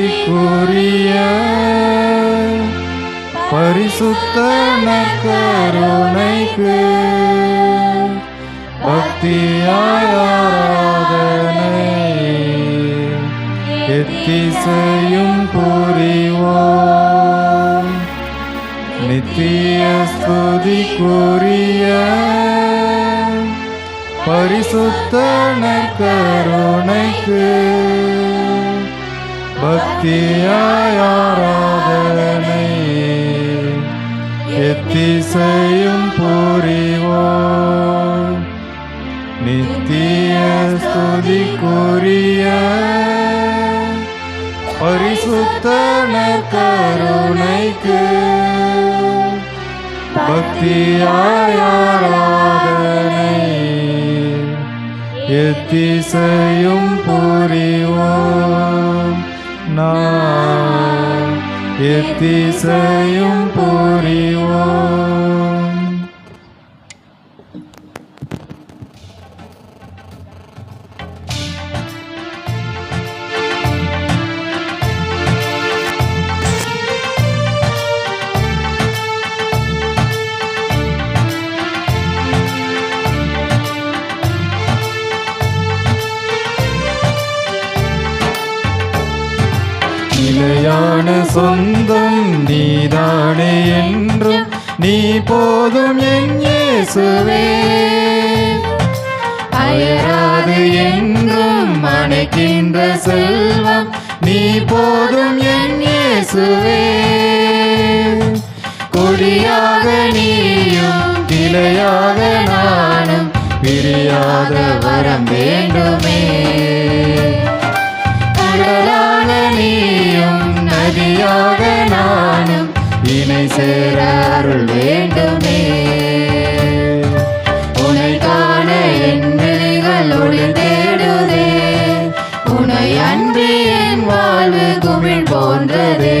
ஸ்துதிக்குரிய பரிசுத்த நற்கருணைக்கு பக்தியாய் ஆராதனை எத்திசையும் புரிவோம் நித்திய ஸ்துதிக்குரிய பரிசுத்த நற்கருணைக்கு பக்தியாய் ஆராதனை எத்திசையும் புரிவோம் நித்திய ஸ்துதிக்குரிய பரிசுத்தன கருணைக்கு பக்தியாய் ஆராதனை எத்திசையும் புரிவோம் எத்திசையும் புரிவோம் நிலையான சொந்தம் நீதானே என்றும் நீ போதும் என் இயேசுவே. அயராது என்றும் அணைக்கின்ற செல்வம் நீ போதும் என் இயேசுவே. கொடியாக நீயும் கிளையாக நானும் பிரியாத வரம் வேண்டுமே. கடலா நீயும் நதியாக நானும் இணை சேர அருள் வேண்டுமே. உனை காண என் விழிகள் ஒளி தேடுதே. உனை அன்றி என் வாழ்வு குமிழ் போன்றதே.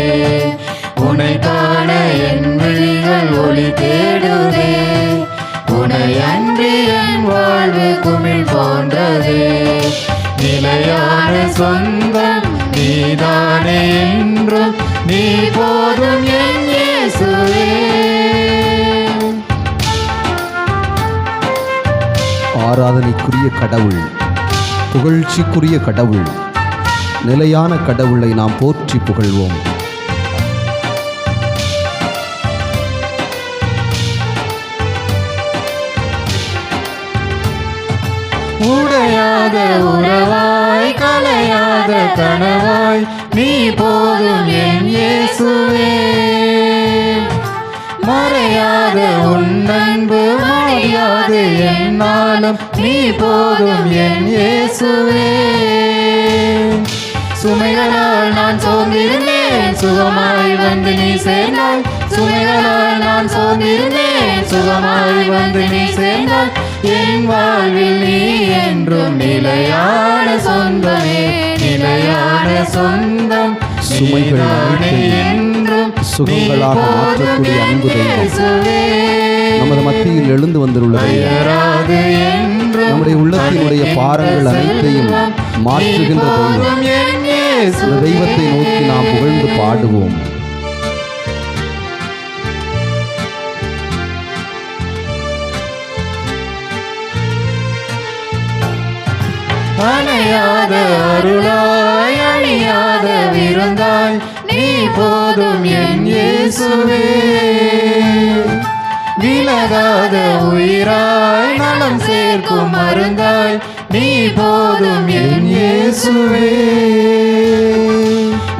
உனை காண என் விழிகள் ஒளி தேடுதே. உனை அன்றி என் வாழ்வு குமிழ் போன்றதே. நிலையான சொந்தம் நீதானே என்றும் நீ போதும் என் இயேசுவே. ஆராதனைக்குரிய கடவுள் புகழ்ச்சிக்குரிய கடவுள் நிலையான கடவுளை நாம் போற்றி புகழ்வோம். உடையாத உறவாய் கலையாத கனவாய் நீ போதும் என் இயேசுவே. மறையாத உன் அன்பு மறையாது என்னாலும். நீ போதும் என் இயேசுவே. சுமைகளால் நான் சோர்ந்திருந்தேன். சுகமாய் வந்து நீ சேர்ந்தாய். சுமைகளால் நான் சோர்ந்திருந்தேன். சுகமாய் வந்து நீ சேர்ந்தாய். என் வாழ்வில் நீ என்றும் நிலையான சொந்தமே. நிலையான சொந்தம் சுமைகள் என்றும் சுகங்களாக மாற்றக்கூடிய அன்பு. நமது மத்தியில் எழுந்து வந்துள்ள தெய்வம் அயராது என்றும் நம்முடைய உள்ளத்தினுடைய பாரங்கள் அனைத்தையும் மாற்றுகின்ற தெய்வம். தெய்வத்தை நோக்கி நாம் புகழ்ந்து பாடுவோம் அணையாத அருளாய் அணியாத விருந்தாய் நீ போதும் என் இயேசுவே. விலகாத உயிராய் நலம் சேர்க்கும் மருந்தாய் நீ போதும் என் இயேசுவே.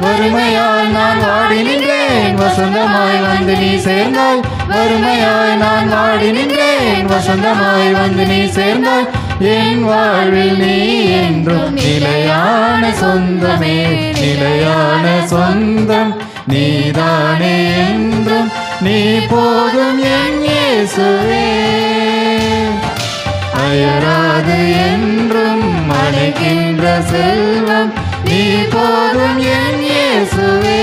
வறுமையால் நான் வாடி நின்றேன் வசந்தமாய் வந்து நீ சேர்ந்தாய். வறுமையாய் நான் வாடி நின்றேன் வசந்தமாய் வந்து நீ சேர்ந்தாய். என் வாழ்வில் நீ என்றும் நிலையான சொந்தமே நிலையான சொந்தம் நீதானே என்றும் நீ போதும் என் இயேசுவே. அயராது என்றும் அணைக்கின்ற செல்வம் நீ போதும் என் இயேசுவே.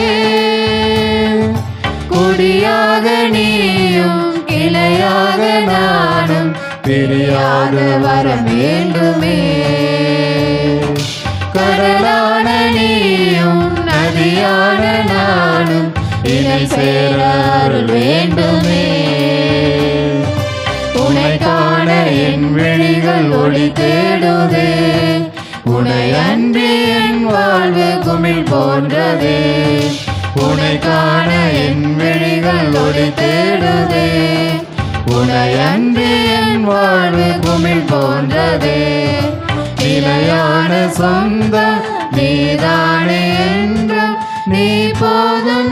குடியாக நீயும் கிளையாக நான் பிரியாத வர வேண்டுமே. கடலான நீயும் நதியான நானும் இணை சேர அருள் வேண்டுமே. உனை காண என் விழிகள் ஒளி தேடுதே. உனை அன்றி என் வாழ்வு குமிழ் போன்றதே. உனை காண என் விழிகள் ஒளி தேடுதே. உனையன்றி என் வாழ்வு குமிழ் போன்றதே. நிலையான சொந்த நீதானே என்ற நீ போதும்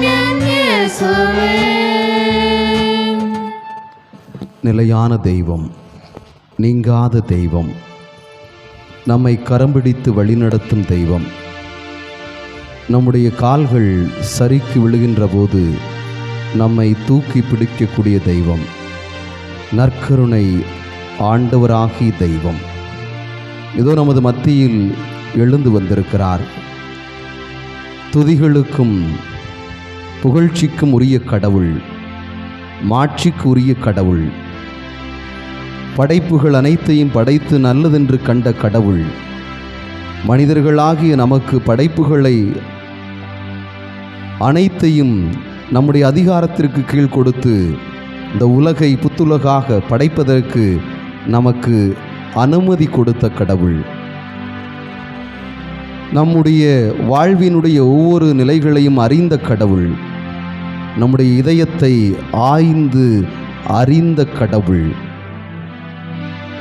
நிலையான தெய்வம் நீங்காத தெய்வம் நம்மை கரம்பிடித்து வழிநடத்தும் தெய்வம். நம்முடைய கால்கள் சரிக்கு விழுகின்ற போது நம்மை தூக்கி பிடிக்கக்கூடிய தெய்வம். நற்கருணை ஆண்டவராகி தெய்வம். இதோ நமது மத்தியில் எழுந்து வந்திருக்கிறார். துதிகளுக்கும் புகழ்ச்சிக்கும் உரிய கடவுள் மாட்சிக்கு உரிய கடவுள் படைப்புகள் அனைத்தையும் படைத்து நல்லதென்று கண்ட கடவுள் மனிதர்களாகிய நமக்கு படைப்புகளை அனைத்தையும் நம்முடைய அதிகாரத்திற்கு கீழ் கொடுத்து இந்த உலகை புத்துலகாக படைப்பதற்கு நமக்கு அனுமதி கொடுத்த கடவுள். நம்முடைய வாழ்வினுடைய ஒவ்வொரு நிலைகளையும் அறிந்த கடவுள். நம்முடைய இதயத்தை ஆய்ந்து அறிந்த கடவுள்.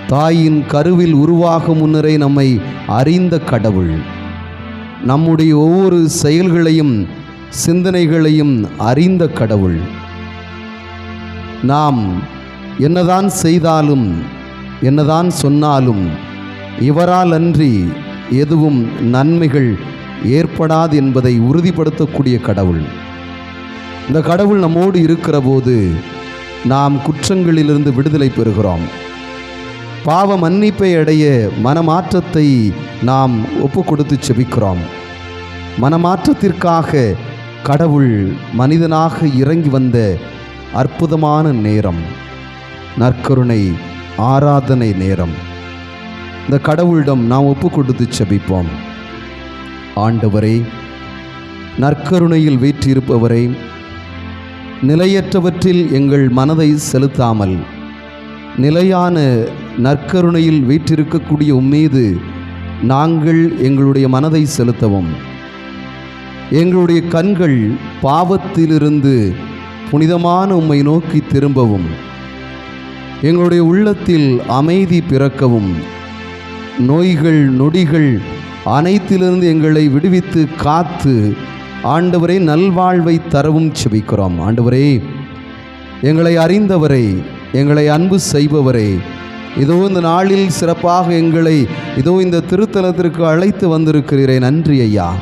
தாயின் கருவில் உருவாகும் முன்னரே நம்மை அறிந்த கடவுள். நம்முடைய ஒவ்வொரு செயல்களையும் சிந்தனைகளையும் அறிந்த கடவுள். நாம் என்னதான் செய்தாலும் என்னதான் சொன்னாலும் இவரால் அன்றி எதுவும் நன்மைகள் ஏற்படாது என்பதை உறுதிப்படுத்தக்கூடிய கடவுள். இந்த கடவுள் நம்மோடு இருக்கிற போது நாம் குற்றங்களிலிருந்து விடுதலை பெறுகிறோம். பாவ மன்னிப்பை அடைய மனமாற்றத்தை நாம் ஒப்பு கொடுத்து செபிக்கிறோம். மனமாற்றத்திற்காக கடவுள் மனிதனாக இறங்கி வந்த அற்புதமான நேரம். நற்கருணை ஆராதனை நேரம். இந்த கடவுளிடம் நாம் ஒப்பு கொடுத்து செபிப்போம். ஆண்டவரே நற்கருணையில் வீற்றிருப்பவரை நிலையற்றவற்றில் எங்கள் மனதை செலுத்தாமல் நிலையான நற்கருணையில் வீற்றிருக்கக்கூடிய உம்மீது நாங்கள் எங்களுடைய மனதை செலுத்தவும். எங்களுடைய கண்கள் பாவத்திலிருந்து புனிதமான உம்மை நோக்கி திரும்பவும் எங்களுடைய உள்ளத்தில் அமைதி பிறக்கவும் நோய்கள் நொடிகள் அனைத்திலிருந்து எங்களை விடுவித்து காத்து ஆண்டவரே நல்வாழ்வை தரவும் செபிக்கிறோம். ஆண்டவரே எங்களை அறிந்தவரே எங்களை அன்பு செய்பவரே இதோ இந்த நாளில் சிறப்பாக எங்களை இதோ இந்த திருத்தலத்திற்கு அழைத்து வந்திருக்கிறீரே. நன்றி ஐயா.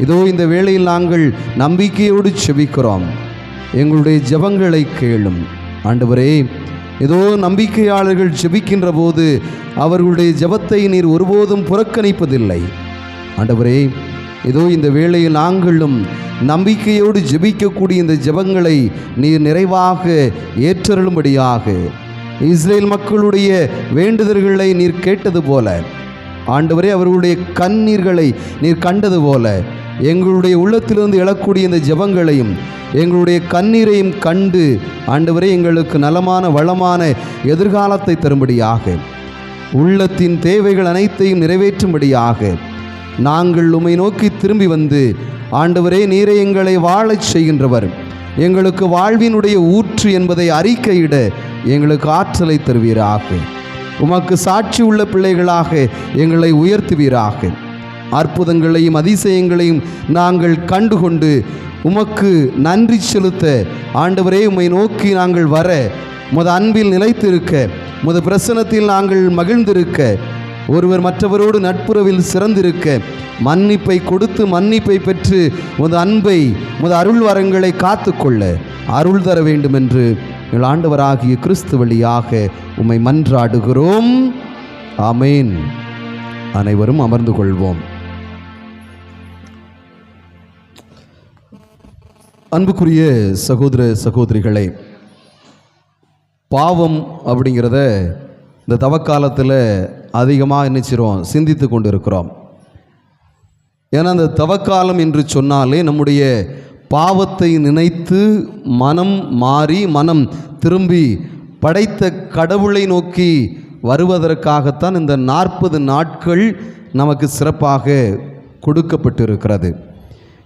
இதோ இந்த வேளையில் நாங்கள் நம்பிக்கையோடு செபிக்கிறோம். எங்களுடைய ஜெபங்களை கேளும். ஆண்டவரே ஏதோ நம்பிக்கையாளர்கள் ஜெபிக்கின்ற போது அவர்களுடைய ஜெபத்தை நீர் ஒருபோதும் புறக்கணிப்பதில்லை. ஆண்டவரே ஏதோ இந்த வேளையில் நாங்களும் நம்பிக்கையோடு ஜெபிக்கக்கூடிய இந்த ஜெபங்களை நீர் நிறைவாக ஏற்றருளும்படியாக இஸ்ரேல் மக்களுடைய வேண்டுதல்களை நீர் கேட்டது போல ஆண்டவரே அவர்களுடைய கண்ணீர்களை நீர் கண்டது போல எங்களுடைய உள்ளத்திலிருந்து எழக்கூடிய இந்த ஜபங்களையும் எங்களுடைய கண்ணீரையும் கண்டு ஆண்டவரே எங்களுக்கு நலமான வளமான எதிர்காலத்தை தரும்படியாக உள்ளத்தின் தேவைகள் அனைத்தையும் நிறைவேற்றும்படியாக நாங்கள் உம்மை நோக்கி திரும்பி வந்து ஆண்டவரே நீரை எங்களை வாழச் செய்கின்றவர். எங்களுக்கு வாழ்வினுடைய ஊற்று என்பதை அறிக்கையிட எங்களுக்கு ஆற்றலை தருவீராக. உமக்கு சாட்சி உள்ள பிள்ளைகளாக எங்களை உயர்த்துவீராக. அற்புதங்களையும் அதிசயங்களையும் நாங்கள் கண்டுகொண்டு உமக்கு நன்றி செலுத்த ஆண்டவரே உம்மை நோக்கி நாங்கள் வர. முத அன்பில் நிலைத்திருக்க முத பிரசனத்தில் நாங்கள் மகிழ்ந்திருக்க. ஒருவர் மற்றவரோடு நட்புறவில் சிறந்திருக்க மன்னிப்பை கொடுத்து மன்னிப்பை பெற்று முத அன்பை முத அருள் வரங்களை காத்துக்கொள்ள அருள் தர வேண்டும் என்று எங்கள் ஆண்டவராகிய கிறிஸ்து வழியாக உம்மை மன்றாடுகிறோம். ஆமேன். அனைவரும் அமர்ந்து கொள்வோம். அன்புக்குரிய சகோதர சகோதரிகளே பாவம் அப்படிங்கிறத இந்த தவக்காலத்தில் அதிகமாக நினைச்சிரும் சிந்தித்து கொண்டு இருக்கிறோம் ஏன்னா அந்த தவக்காலம் என்று சொன்னாலே நம்முடைய பாவத்தை நினைத்து மனம் மாறி மனம் திரும்பி படைத்த கடவுளை நோக்கி வருவதற்காகத்தான் இந்த நாற்பது நாட்கள் நமக்கு சிறப்பாக கொடுக்கப்பட்டிருக்கிறது.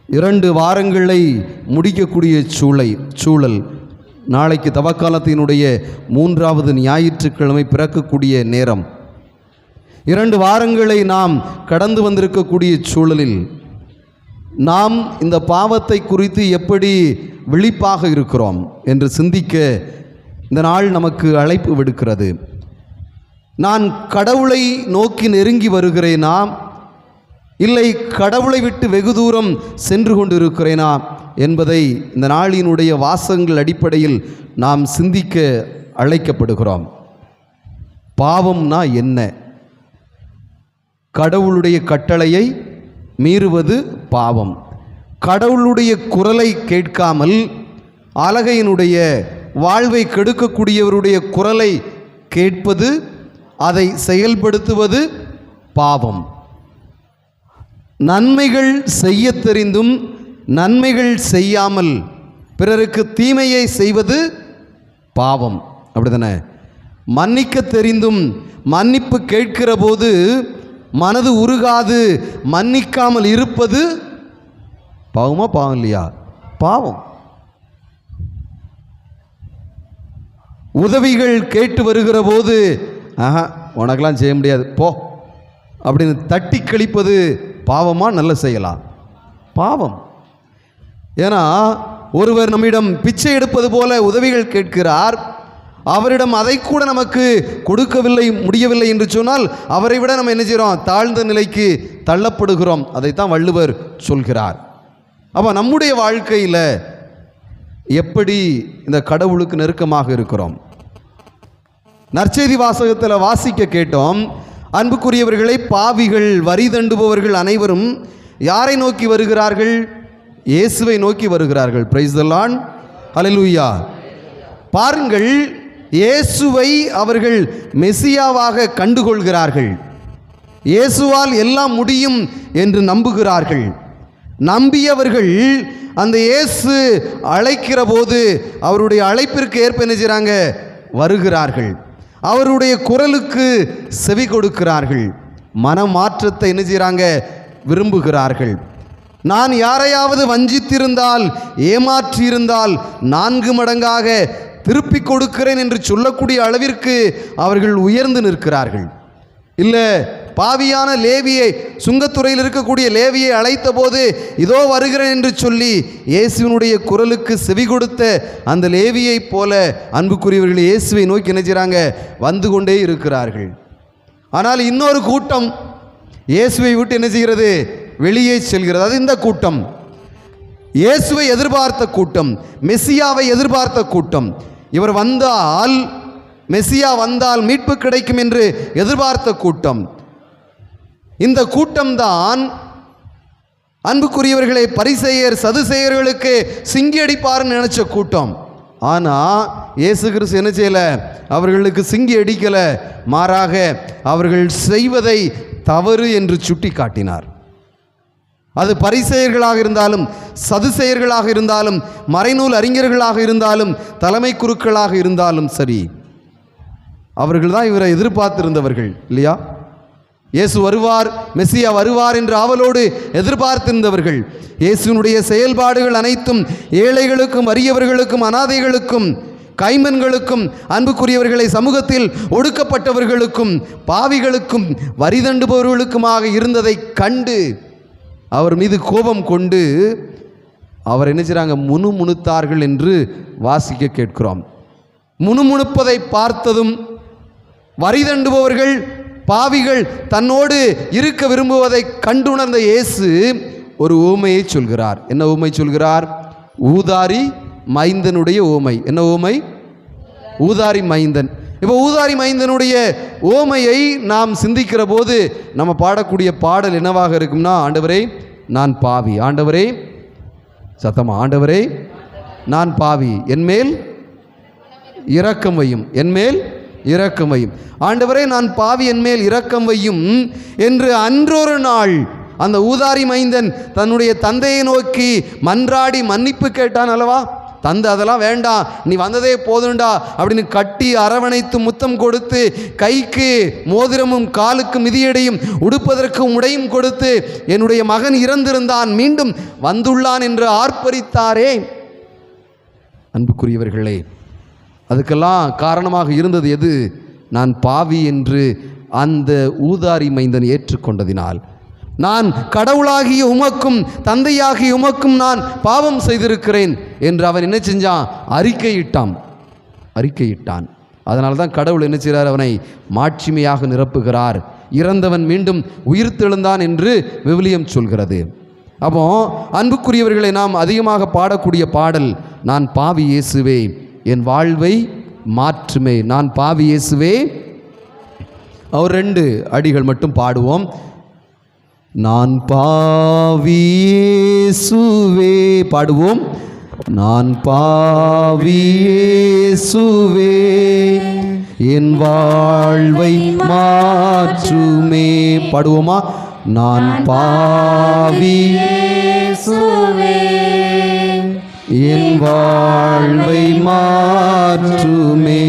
இரண்டு வாரங்களை முடிக்கக்கூடிய சூளை சூழல். நாளைக்கு தவக்காலத்தினுடைய மூன்றாவது ஞாயிற்றுக்கிழமை பிறக்கக்கூடிய நேரம். இரண்டு வாரங்களை நாம் கடந்து வந்திருக்கக்கூடிய சூழலில் நாம் இந்த பாவத்தை குறித்து எப்படி விழிப்பாக இருக்கிறோம் என்று சிந்திக்க இந்த நாள் நமக்கு அழைப்பு விடுக்கிறது. நான் கடவுளை நோக்கி நெருங்கி வருகிறேனா? இல்லை கடவுளை விட்டு வெகு தூரம் சென்று கொண்டிருக்கிறேனா என்பதை இந்த நாளினுடைய வாசகங்கள் அடிப்படையில் நாம் சிந்திக்க அழைக்கப்படுகிறோம். பாவம்னா என்ன? கடவுளுடைய கட்டளையை மீறுவது பாவம். கடவுளுடைய குரலை கேட்காமல் அலகையினுடைய வாழ்வை கெடுக்கக்கூடியவருடைய குரலை கேட்பது அதை செயல்படுத்துவது பாவம். நன்மைகள் செய்ய தெரிந்தும் நன்மைகள் செய்யாமல் பிறருக்கு தீமையை செய்வது பாவம். அப்படிதானே? மன்னிக்க தெரிந்தும் மன்னிப்பு கேட்கிற போது மனது உருகாது மன்னிக்காமல் இருப்பது பாவமா பாவம் இல்லையா? பாவம். உதவிகள் கேட்டு வருகிற போது ஆஹா உனக்கெல்லாம் செய்ய முடியாது. போ. அப்படின்னு தட்டி கழிப்பது பாவமாக நல்ல செய்யலாம். பாவம். ஏன்னா ஒருவர் நம்மிடம் பிச்சை எடுப்பது போல உதவிகள் கேட்கிறார். அவரிடம் அதை கூட நமக்கு கொடுக்கவில்லை முடியவில்லை என்று சொன்னால் அவரை விட நம்ம என்ன செய்கிறோம் தாழ்ந்த நிலைக்கு தள்ளப்படுகிறோம். அதைத்தான் வள்ளுவர் சொல்கிறார். அப்போ நம்முடைய வாழ்க்கையில் எப்படி இந்த கடவுளுக்கு நெருக்கமாக இருக்கிறோம்? நற்செய்தி வாசகத்தில் வாசிக்க கேட்டோம். அன்புக்குரியவர்களை பாவிகள் வரி தண்டுபவர்கள் அனைவரும் யாரை நோக்கி வருகிறார்கள்? இயேசுவை நோக்கி வருகிறார்கள். பிரைஸ் தலான் ஹalleluya பாருங்கள் இயேசுவை அவர்கள் மெசியாவாக கண்டுகொள்கிறார்கள். இயேசுவால் எல்லாம் முடியும் என்று நம்புகிறார்கள். நம்பியவர்கள் அந்த இயேசு அழைக்கிற போது அவருடைய அழைப்பிற்கு ஏற்ப என்ன செய்கிறாங்க வருகிறார்கள். அவருடைய குரலுக்கு செவி கொடுக்கிறார்கள். மனமாற்றத்தை என்ன செய்கிறாங்க? விரும்புகிறார்கள். நான் யாரையாவது வஞ்சித்திருந்தால் ஏமாற்றியிருந்தால் நான்கு மடங்காக திருப்பிக் கொடுக்கிறேன் என்று சொல்லக்கூடிய அளவிற்கு அவர்கள் உயர்ந்து நிற்கிறார்கள். இல்லை பாவியான லேவியை சுங்கத்துறையில் இருக்கக்கூடிய லேவியை அழைத்த போது இதோ வருகிறேன் என்று சொல்லி இயேசுவினுடைய குரலுக்கு செவி கொடுத்த அந்த லேவியைப் போல அன்புக்குரியவர்கள் இயேசுவை நோக்கி நினைச்சாங்க வந்து கொண்டே இருக்கிறார்கள். ஆனால் இன்னொரு கூட்டம் இயேசுவை விட்டு என்ன செய்கிறது? வெளியே செல்கிறது. அது இந்த கூட்டம். இயேசுவை எதிர்பார்த்த கூட்டம் மெஸ்ஸியாவை எதிர்பார்த்த கூட்டம். இவர் வந்தால் மெஸ்ஸியா வந்தால் மீட்பு கிடைக்கும் என்று எதிர்பார்த்த கூட்டம். இந்த கூட்டம்தான் அன்புக்குரியவர்களை பரிசெயர் சதுசெயர்களுக்கு சிங்கி அடிப்பார்னு நினச்ச கூட்டம். ஆனால் இயேசு கிறிஸ்து என்ன செய்யலை? அவர்களுக்கு சிங்கி அடிக்கலை. மாறாக அவர்கள் செய்வதை தவறு என்று சுட்டி காட்டினார் அது பரிசெயர்களாக இருந்தாலும் சதுசெயர்களாக இருந்தாலும் மறைநூல் அறிஞர்களாக இருந்தாலும் தலைமை குருக்களாக இருந்தாலும் சரி அவர்கள் தான் இவரை எதிர்பார்த்திருந்தவர்கள் இல்லையா? இயேசு வருவார் மெஸ்ஸியா வருவார் என்று ஆவலோடு எதிர்பார்த்திருந்தவர்கள். இயேசுனுடைய செயல்பாடுகள் அனைத்தும் ஏழைகளுக்கும் அரியவர்களுக்கும் அனாதைகளுக்கும் கைமன்களுக்கும் அன்புக்குரியவர்களை சமூகத்தில் ஒடுக்கப்பட்டவர்களுக்கும் பாவிகளுக்கும் வரிதண்டுபவர்களுக்குமாக இருந்ததை கண்டு அவர் மீது கோபம் கொண்டு அவர் என்ன செய்றாங்க? முணுமுணுத்தார்கள் என்று வாசிக்க கேட்கிறோம். முணுமுணுப்பதை பார்த்ததும் வரி தண்டுபவர்கள் பாவிகள் தன்னோடு இருக்க விரும்புவதை கண்டுணர்ந்த இயேசு ஒரு ஊமையை சொல்கிறார். என்ன ஊமை சொல்கிறார்? ஊதாரி மைந்தனுடைய ஊமை என்ன ஊமை ஊதாரி மைந்தன். இப்போ ஊதாரி மைந்தனுடைய ஓமையை நாம் சிந்திக்கிற போது நம்ம பாடக்கூடிய பாடல் என்னவாக இருக்கும்னா ஆண்டவரே நான் பாவி. ஆண்டவரே சத்தமா ஆண்டவரே நான் பாவி. என்மேல் இரக்கம் வையும். என்மேல் இரக்கமையும் ஆண்டவரே நான் பாவி என்மேல் இரக்கம் வையும் என்று அன்றொரு நாள் அந்த ஊதாரி மைந்தன் தன்னுடைய தந்தையை நோக்கி மன்றாடி மன்னிப்பு கேட்டான் அல்லவா? தந்தை அதெல்லாம் வேண்டாம் நீ வந்ததே போதுண்டா அப்படின்னு கட்டி அரவணைத்து முத்தம் கொடுத்து கைக்கு மோதிரமும் காலுக்கு மிதியடையும் உடுப்பதற்கு உடையும் கொடுத்து என்னுடைய மகன் இறந்திருந்தான் மீண்டும் வந்துள்ளான் என்று ஆர்ப்பரித்தாரே. அன்புக்குரியவர்களே அதுக்கெல்லாம் காரணமாக இருந்தது எது? நான் பாவி என்று அந்த ஊதாரி மைந்தன் ஏற்றுக்கொண்டதினால். நான் கடவுளாகிய உமக்கும் தந்தையாகிய உமக்கும் நான் பாவம் செய்திருக்கிறேன் என்று அவன் என்ன செஞ்சான்? அறிக்கையிட்டான். அறிக்கையிட்டான். அதனால தான் கடவுள் என்ன செய்கிறார்? அவனை மாட்சிமையாக நிரப்புகிறார். இறந்தவன் மீண்டும் உயிர்த்தெழுந்தான் என்று விவிலியம் சொல்கிறது. அப்போ அன்புக்குரியவர்களை நாம் அதிகமாக பாடக்கூடிய பாடல் நான் பாவி இயேசுவே என் வாழ்வை மாற்றுமே. நான் பாவி இயேசுவே. அவர் ரெண்டு அடிகள் மட்டும் பாடுவோம். நான் பாவி இயேசுவே பாடுவோம். நான் பாவி இயேசுவே. என் வாழ்வை மாற்றுமே பாடுவோமா? நான் பாவி என் வாழ்வை மாற்றுமே.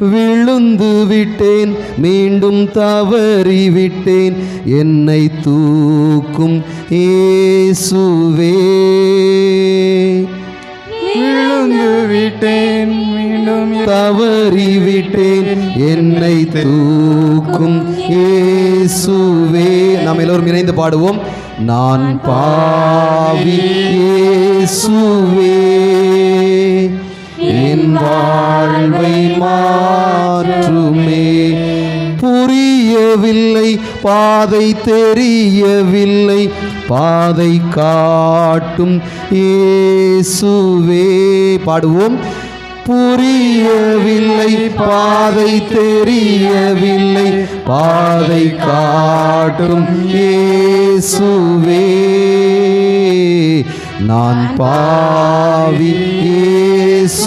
விழுந்து விட்டேன் மீண்டும் தவறி விட்டேன். என்னை தூக்கும் இயேசுவே. விழுந்து விட்டேன் மீண்டும் தவறி விட்டேன். என்னை தூக்கும் இயேசுவே. நாம் எல்லோரும் இணைந்து பாடுவோம். நான் பாவி சுவே என் வாழ்வை மாற்றுமே. புரியவில்லை பாதை தெரியவில்லை பாதை காட்டும் இயேசுவே. பாடுவோம். புரியவில்லை பாதை தெரியவில்லை பாதை காட்டும் இயேசுவே. நான் பாவி இயேசுவே.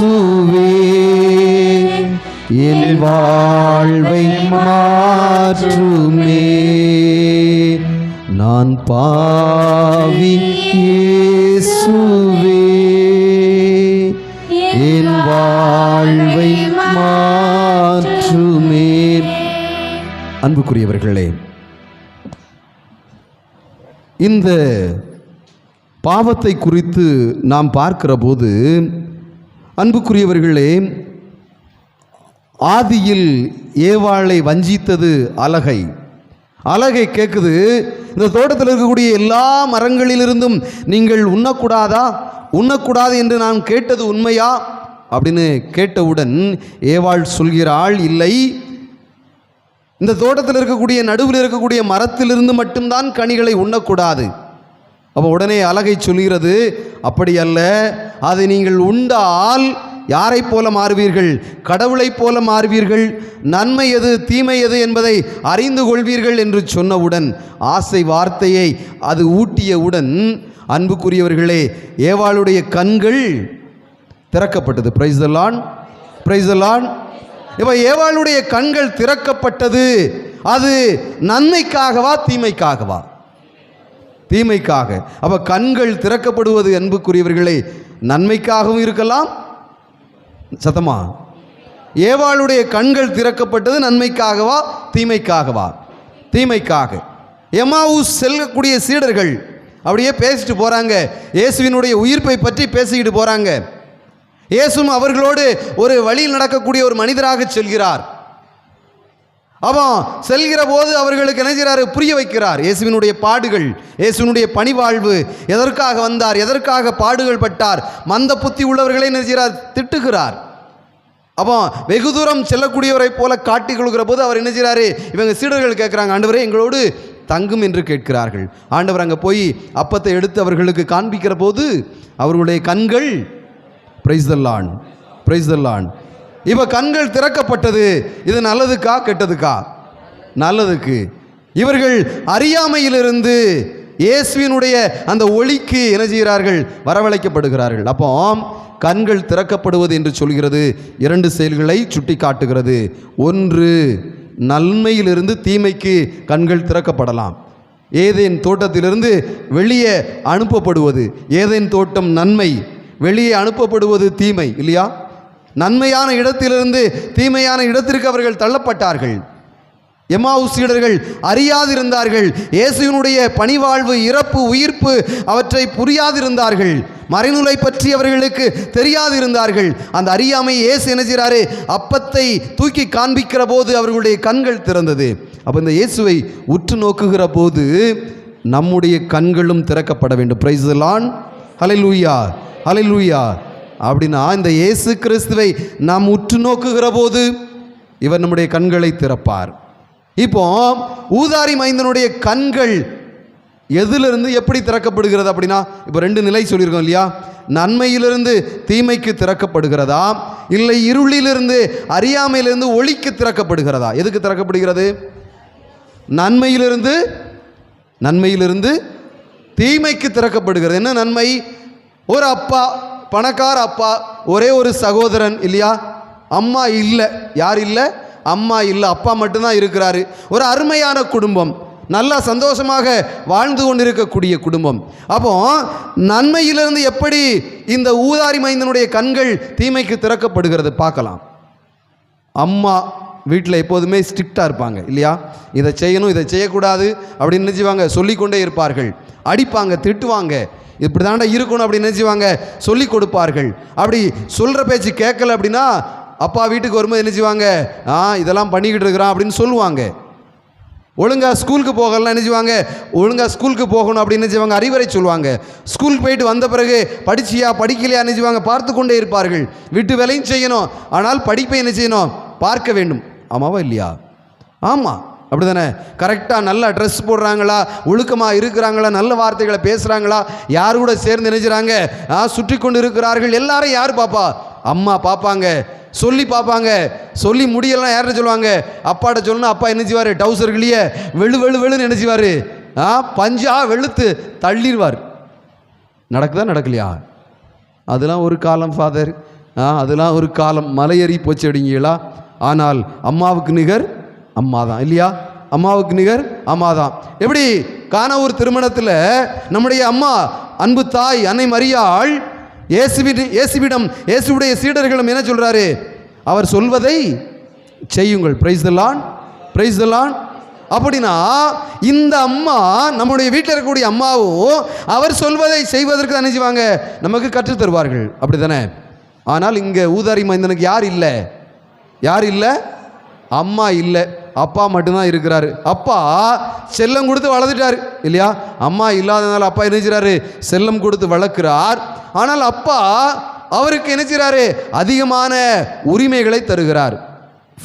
என் வாழ்வை மாற்றுமே. நான் பாவி இயேசுவே. வாழ்வை மாற்றுமே. அன்புக்குரியவர்களே இந்த பாவத்தை குறித்து நாம் பார்க்கிற போது அன்புக்குரியவர்களே ஆதியில் ஏவாளை வஞ்சித்தது அலகை அலகை கேட்குது இந்த தோட்டத்தில் இருக்கக்கூடிய எல்லா மரங்களிலிருந்தும் நீங்கள் உண்ணக்கூடாதா? உண்ணக்கூடாது என்று நான் கேட்டது உண்மையா? அப்படின்னு கேட்டவுடன் ஏவாள் சொல்கிறாள் இல்லை இந்த தோட்டத்தில் இருக்கக்கூடிய நடுவில் இருக்கக்கூடிய மரத்திலிருந்து மட்டும்தான் கனிகளை உண்ணக்கூடாது. அப்போ உடனே அழகை சொல்கிறது அப்படி அல்ல அதை நீங்கள் உண்டால் யாரைப் போல மாறுவீர்கள்? கடவுளைப் போல மாறுவீர்கள்? நன்மை எது தீமை எது என்பதை அறிந்து கொள்வீர்கள்? என்று சொன்னவுடன் ஆசை வார்த்தையை அது ஊட்டியவுடன் அன்புக்குரியவர்களே ஏவாளுடைய கண்கள் திறக்கப்பட்டது. பிரைஸ் லான் பிரைஸ் லான் இப்போ ஏவாளுடைய கண்கள் திறக்கப்பட்டது. அது நன்மைக்காகவா தீமைக்காகவா? தீமைக்காக. அப்போ கண்கள் திறக்கப்படுவது அன்புக்குரியவர்களை நன்மைக்காகவும் இருக்கலாம். சத்தமா? ஏவாளுடைய கண்கள் திறக்கப்பட்டது நன்மைக்காகவா தீமைக்காகவா? தீமைக்காக. எமாவு செல்லக்கூடிய சீடர்கள் அப்படியே பேசிட்டு போகிறாங்க இயேசுவினுடைய உயிர்ப்பை பற்றி பேசிக்கிட்டு போகிறாங்க இயேசும் அவர்களோடு ஒரு வழியில் நடக்கக்கூடிய ஒரு மனிதராக செல்கிறார். அவன் செல்கிற போது அவர்களுக்கு என்ன புரிய வைக்கிறார். இயேசுவினுடைய பாடுகள் இயேசுவினுடைய பணிவாழ்வு எதற்காக வந்தார்? எதற்காக பாடுகள் பட்டார்? மந்த புத்தி உள்ளவர்களை நினைக்கிறார் திட்டுகிறார். அப்போ வெகு தூரம் செல்லக்கூடியவரை போல காட்டிக் கொள்கிற போது அவர் என்ன செய்கிறாரு? இவங்க சீடர்கள் கேட்குறாங்க ஆண்டவரே எங்களோடு தங்கும் என்று கேட்கிறார்கள். ஆண்டவர் அங்கே போய் அப்பத்தை எடுத்து அவர்களுக்கு காண்பிக்கிற போது அவர்களுடைய கண்கள் பிரைஸ் தல்லான் பிரைஸ் தல்லான் இப்போ கண்கள் திறக்கப்பட்டது. இது நல்லதுக்கா கெட்டதுக்கா? நல்லதுக்கு. இவர்கள் அறியாமையிலிருந்து இயேசுவினுடைய அந்த ஒளிக்கு என்ன செய்கிறார்கள்? வரவழைக்கப்படுகிறார்கள். அப்போ கண்கள் திறக்கப்படுவது என்று சொல்கிறது. இரண்டு செயல்களை சுட்டி காட்டுகிறது ஒன்று நன்மையிலிருந்து தீமைக்கு கண்கள் திறக்கப்படலாம். ஏதேன் தோட்டத்திலிருந்து வெளியே அனுப்பப்படுவது. ஏதேன் தோட்டம் நன்மை. வெளியே அனுப்பப்படுவது தீமை இல்லையா? நன்மையான இடத்திலிருந்து தீமையான இடத்திற்கு அவர்கள் தள்ளப்பட்டார்கள். எம்மாவுசீடர்கள் அறியாதிருந்தார்கள். இயேசுவினுடைய பணிவாழ்வு இறப்பு உயிர்ப்பு அவற்றை புரியாதிருந்தார்கள். மறைநூலை பற்றி அவர்களுக்கு தெரியாதிருந்தார்கள். அந்த அறியாமை இயேசு என்ன செய்கிறாரு அப்பத்தை தூக்கி காண்பிக்கிற போது அவர்களுடைய கண்கள் திறந்தது. அப்போ இந்த இயேசுவை உற்று நோக்குகிற போது நம்முடைய கண்களும் திறக்கப்பட வேண்டும். பிரைஸ்லான் ஹalleluya ஹalleluya. அப்படின்னா இந்த இயேசு கிறிஸ்துவை நாம் உற்று நோக்குகிற போது இவர் நம்முடைய கண்களை திறப்பார். இப்போ ஊதாரி மைந்தனுடைய கண்கள் எதிலிருந்து எப்படி திறக்கப்படுகிறது அப்படின்னா இப்போ ரெண்டு நிலை சொல்லியிருக்கோம் இல்லையா? நன்மையிலிருந்து தீமைக்கு திறக்கப்படுகிறதா? இல்லை இருளிலிருந்து அறியாமையிலிருந்து ஒளிக்கு திறக்கப்படுகிறதா? எதுக்கு திறக்கப்படுகிறது? நன்மையிலிருந்து நன்மையிலிருந்து தீமைக்கு திறக்கப்படுகிறது. என்ன நன்மை? ஒரு அப்பா பணக்கார அப்பா ஒரே ஒரு சகோதரன் இல்லையா? அம்மா இல்லை. யார் இல்லை? அம்மா இல்லை. அப்பா மட்டும்தான் இருக்கிறாரு. ஒரு அருமையான குடும்பம். நல்லா சந்தோஷமாக வாழ்ந்து கொண்டிருக்கக்கூடிய குடும்பம். அப்போ நன்மையிலிருந்து எப்படி இந்த ஊதாரி மைந்தனுடைய கண்கள் தீமைக்கு திறக்கப்படுகிறது பார்க்கலாம். அம்மா வீட்டில் எப்போதுமே ஸ்ட்ரிக்டாக இருப்பாங்க இல்லையா? இதை செய்யணும் இதை செய்யக்கூடாது அப்படின்னு நினச்சிவாங்க. சொல்லிக்கொண்டே இருப்பார்கள். அடிப்பாங்க திட்டுவாங்க. இப்படி தாண்டா இருக்கணும் அப்படின்னு நினச்சிவாங்க. சொல்லி கொடுப்பார்கள். அப்படி சொல்கிற பேச்சு கேட்கல அப்படின்னா அப்பா வீட்டுக்கு வரும்போது நினச்சிவாங்க ஆ இதெல்லாம் பண்ணிக்கிட்டு இருக்கிறான் அப்படின்னு சொல்லுவாங்க. ஒழுங்காக ஸ்கூலுக்கு போகலாம் நினச்சிவாங்க ஒழுங்காக ஸ்கூலுக்கு போகணும் அப்படின்னு நினச்சிவாங்க. அறிவுரை சொல்லுவாங்க. ஸ்கூலுக்கு போயிட்டு வந்த பிறகு படிச்சியா படிக்கலையா நினச்சிவாங்க. பார்த்து கொண்டே இருப்பார்கள். வீட்டு வேலையும் செய்யணும். ஆனால் படிப்பை என்ன செய்யணும்? பார்க்க வேண்டும். ஆமாவா இல்லையா? ஆமாம் அப்படி தானே கரெக்டாக நல்லா ட்ரெஸ் போடுறாங்களா? ஒழுக்கமாக இருக்கிறாங்களா? நல்ல வார்த்தைகளை பேசுகிறாங்களா யார் கூட சேர்ந்து நினைச்சுறாங்க ஆ சுற்றி கொண்டு இருக்கிறார்கள் எல்லாரும் யார் பாப்பா? அம்மா பார்ப்பாங்க சொல்லி பார்ப்பாங்க சொல்லி முடியலாம் யாருன்னு சொல்லுவாங்க? அப்பாட்ட சொல்லணும் அப்பா என்ன டவுசர்களையே வெளு வெளு வெளுன்னு என்ன ஆ பஞ்சா வெளுத்து தள்ளிடுவார். நடக்குதா நடக்கலையா? அதெல்லாம் ஒரு காலம் ஃபாதர் ஆ அதெல்லாம் ஒரு காலம். மலையேறி போச்சு அப்படிங்களா ஆனால் அம்மாவுக்கு நிகர் அம்மா தான் இல்லையா? அம்மாவுக்கு நிகர் அம்மா தான் எப்படி? கானவூர் திருமணத்தில் நம்முடைய அம்மா அன்பு தாய் அன்னை மரியாள் இயேசுவிட இயேசுவிடம் இயேசுவுடைய சீடர்களும் என்ன சொல்கிறாரு அவர் சொல்வதை செய்யுங்கள். பிரைஸ் தலான் பிரைஸ் தலான் அப்படின்னா இந்த அம்மா நம்முடைய வீட்டில் இருக்கக்கூடிய அம்மாவும் அவர் சொல்வதை செய்வதற்கு தான் செய்வாங்க? நமக்கு கற்றுத் தருவார்கள். அப்படி தானே ஆனால் இங்கே ஊதாரி மைந்தனுக்கு யார் இல்லை? யார் இல்லை? அம்மா இல்லை. அப்பா மட்டும்தான் இருக்கிறாரு. அப்பா செல்லம் கொடுத்து வளர்த்துட்டாரு. இல்லையா? அம்மா இல்லாதனால அப்பா என்ன செல்லம் கொடுத்து வளர்க்கிறார். ஆனால் அப்பா அவருக்கு என்ன அதிகமான உரிமைகளை தருகிறார்.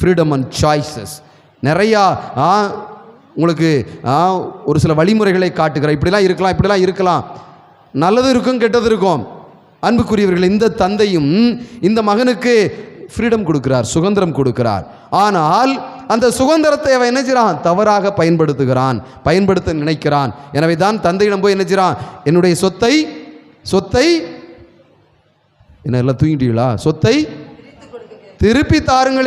ஃப்ரீடம் அண்ட் சாய்ஸஸ் நிறையா ஆ, உங்களுக்கு ஒரு சில வழிமுறைகளை காட்டுகிறார். இப்படிலாம் இருக்கலாம் இப்படிலாம் இருக்கலாம். நல்லது இருக்கும் கெட்டது இருக்கும். அன்புக்குரியவர்கள் இந்த தந்தையும் இந்த மகனுக்கு ஃப்ரீடம் கொடுக்கிறார் சுதந்திரம் கொடுக்கிறார். ஆனால் அந்த சுதந்திரத்தை அவன் என்ன செய்கிறான் தவறாக பயன்படுத்துகிறான் பயன்படுத்த நினைக்கிறான். எனவே தான் தந்தையிடம் போய் என்ன செய்கிறான் என்னுடைய சொத்தை சொத்தை என்ன எல்லாம் தூங்கிட்டீங்களா? சொத்தை திருப்பி தாருங்கள்